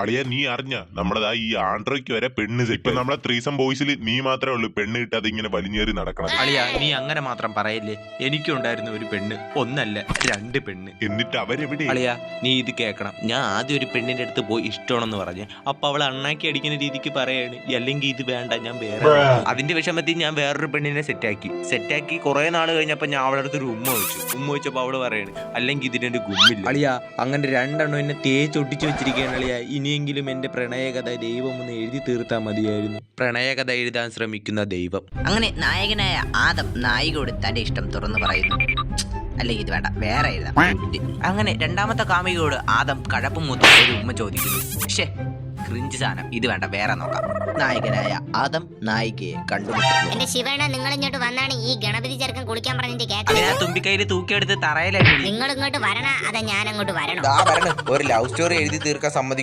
അളിയ നീ അറിഞ്ഞ? നമ്മളതാ ഈ ആൻഡ്രോയ്ക്ക് വരെ പെണ്ണ് സെറ്റ് ഇപ്പൊ നമ്മളെ ത്രീസം ബോയ്സിൽ നീ മാത്രമേ ഉള്ളൂ പെണ്ണ് കിട്ടാതെ ഇങ്ങനെ വലിഞ്ഞേറി നടക്കണം അളിയ നീ അങ്ങനെ മാത്രം പറയല്ലേ? എനിക്കുണ്ടായിരുന്നു ഒരു പെണ്ണ് ഒന്നല്ല രണ്ട് പെണ്ണ്. എന്നിട്ട് അവരെവിടെ അളിയ നീ ഇത് കേൾക്കണം ഞാൻ ആദ്യം ഒരു പെണ്ണിന്റെ അടുത്ത് പോയി ഇഷ്ടമാണെന്ന് പറഞ്ഞു. അപ്പൊ അവൾ അണ്ണാക്കി അടിക്കുന്ന രീതിക്ക് പറയാണ് അല്ലെങ്കിൽ ഇത് വേണ്ട ഞാൻ വേറെ അതിന്റെ വിഷമത്തിൽ ഞാൻ വേറൊരു പെണ്ണിനെ സെറ്റാക്കി. സെറ്റാക്കി കുറെ നാൾ കഴിഞ്ഞപ്പോ ഞാൻ അവളുടെ അടുത്ത് ഒരു ഉമ്മ വെച്ചു ഉമ്മ വെച്ചപ്പോ അവൾ പറയാണ് അല്ലെങ്കിൽ ഇതിന്റെ ഗുമ്മില്ല. അളിയ അങ്ങനെ രണ്ടെണ്ണം എന്നെ തേച്ചൊട്ടിച്ചു വെച്ചിരിക്കുകയാണ് അളിയ. ഇനിയെങ്കിലും എന്റെ പ്രണയകഥ ദൈവം ഒന്ന് എഴുതി തീർത്താൽ മതിയായിരുന്നു. പ്രണയകഥ എഴുതാൻ ശ്രമിക്കുന്ന ദൈവം. അങ്ങനെ നായകനായ ആദം നായികയോട് തന്റെ ഇഷ്ടം തുറന്നു പറയുന്നു. അല്ലെങ്കിൽ ഇത് വേണ്ട വേറെ എഴുതാം. അങ്ങനെ രണ്ടാമത്തെ കാമികയോട് ആദം കഴപ്പും മുതൽ ഒരു ഉമ്മ ചോദിക്കുന്നു. പക്ഷേ ക്രിഞ്ച് സാധനം. ഇത് വേണ്ട വേറെ നോക്കാം. നായകനായ ആദം നായികയെ കണ്ടുമുട്ടുന്നു. എന്റെ ശിവേണ നിങ്ങൾ ഇങ്ങോട്ട് വന്നാണ് ഈ ഗണപതി ചെറുക്കൻ കുളിക്കാൻ പറഞ്ഞിട്ട് അതിനാ കേൾക്കുന്നത് തുമ്പിക്കൈയിൽ തൂക്കിയെടുത്ത് തറയിലടി നിങ്ങൾ ഇങ്ങോട്ട് വരണ അതാ ഞാൻ അങ്ങോട്ട് വരണോ. ഒരു ലവ് സ്റ്റോറി എഴുതി തീർക്കാൻ സമ്മതി